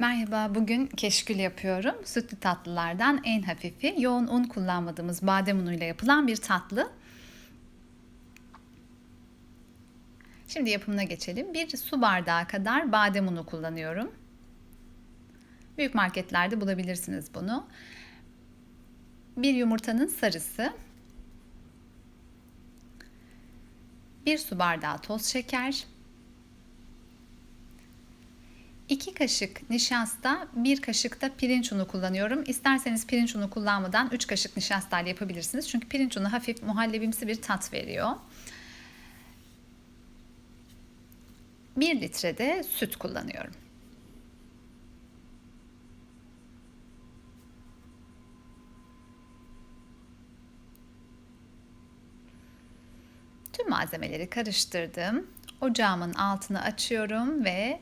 Merhaba, bugün keşkül yapıyorum. Sütlü tatlılardan en hafifi, yoğun un kullanmadığımız badem unuyla yapılan bir tatlı. Şimdi yapımına geçelim. Bir su bardağı kadar badem unu kullanıyorum. Büyük marketlerde bulabilirsiniz bunu. Bir yumurtanın sarısı. Bir su bardağı toz şeker. 2 kaşık nişasta, 1 kaşık da pirinç unu kullanıyorum. İsterseniz pirinç unu kullanmadan 3 kaşık nişasta ile yapabilirsiniz. Çünkü pirinç unu hafif muhallebimsi bir tat veriyor. 1 litre de süt kullanıyorum. Tüm malzemeleri karıştırdım. Ocağımın altını açıyorum ve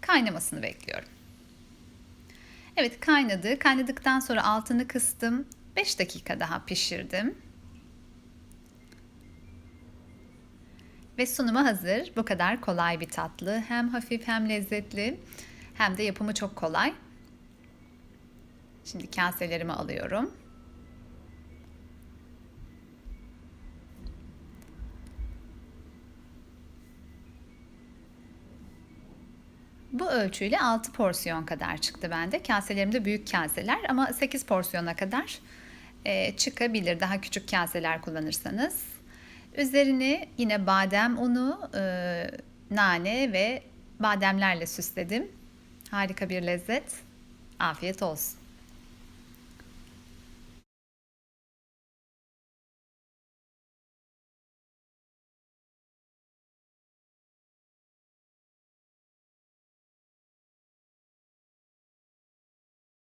kaynamasını bekliyorum. Evet kaynadı. Kaynadıktan sonra altını kıstım. 5 dakika daha pişirdim. Ve sunuma hazır. Bu kadar kolay bir tatlı. Hem hafif hem lezzetli hem de yapımı çok kolay. Şimdi kaselerimi alıyorum. Bu ölçüyle 6 porsiyon kadar çıktı bende. Kaselerim de büyük kaseler ama 8 porsiyona kadar e, çıkabilir daha küçük kaseler kullanırsanız. Üzerini yine badem unu, e, nane ve bademlerle süsledim. Harika bir lezzet. Afiyet olsun.